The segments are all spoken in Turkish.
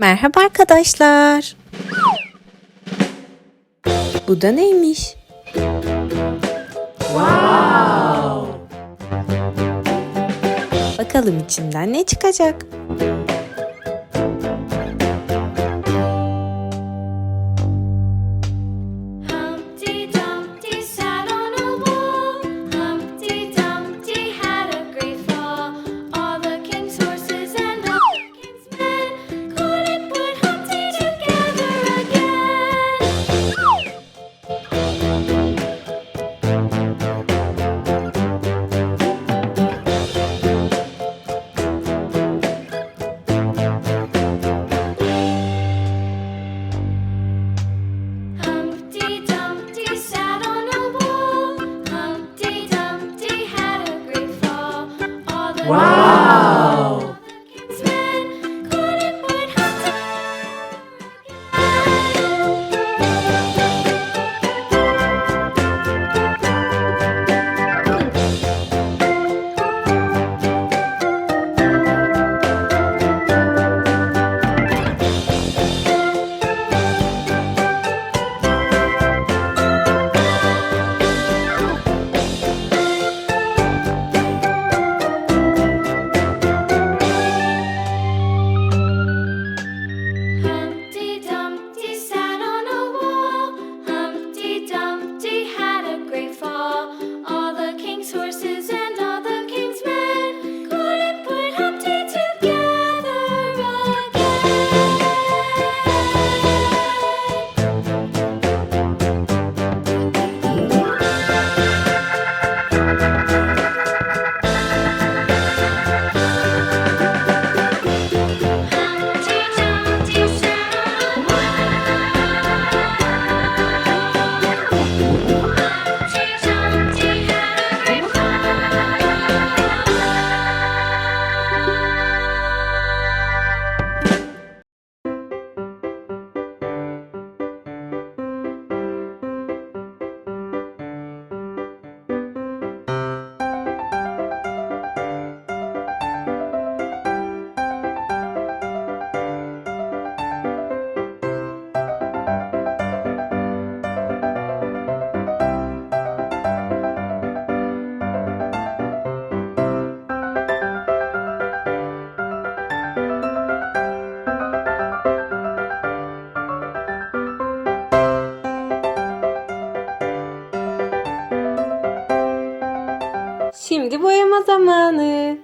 Merhaba arkadaşlar. Bu da neymiş? Wow. Bakalım içinden ne çıkacak? Wow. wow. Şimdi boyama zamanı.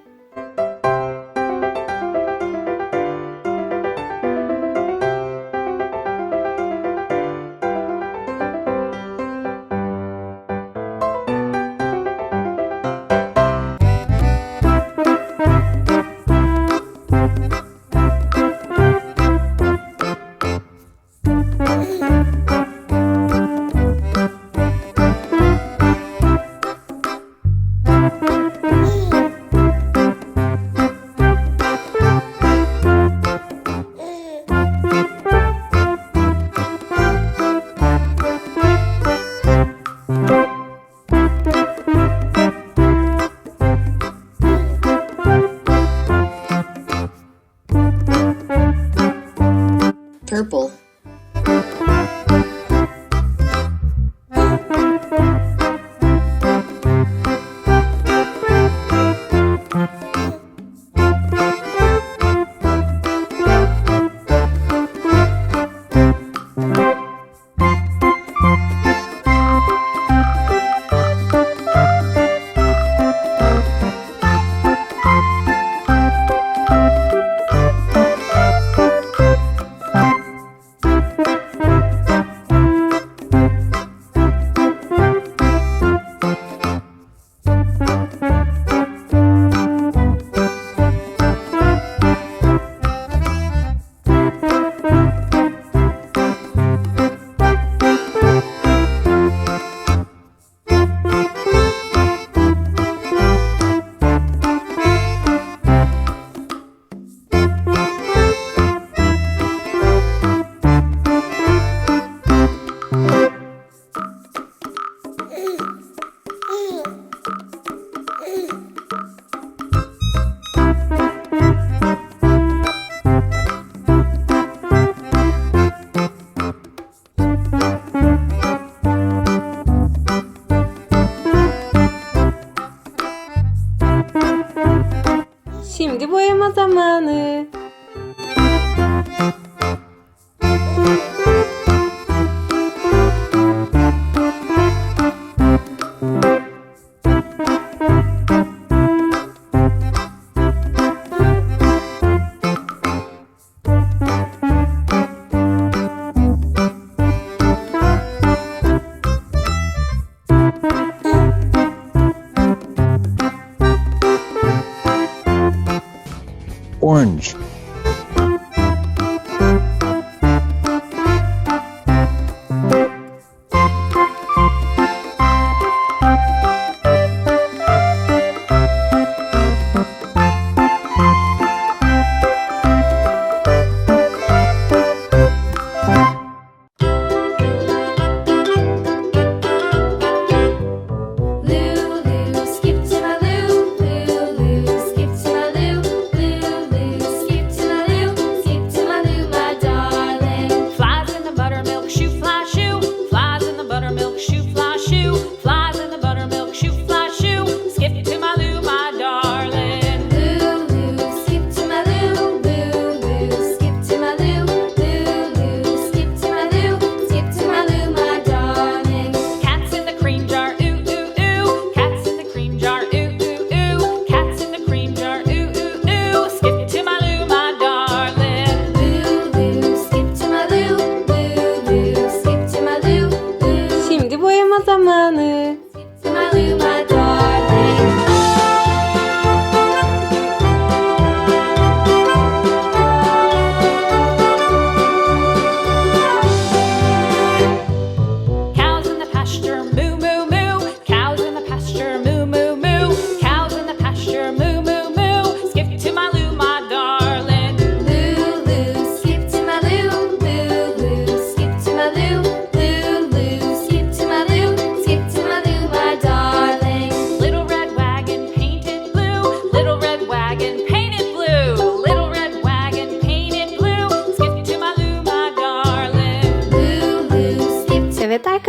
orange.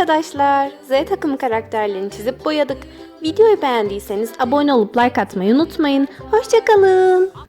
arkadaşlar. Z takımı karakterlerini çizip boyadık. Videoyu beğendiyseniz abone olup like atmayı unutmayın. Hoşçakalın.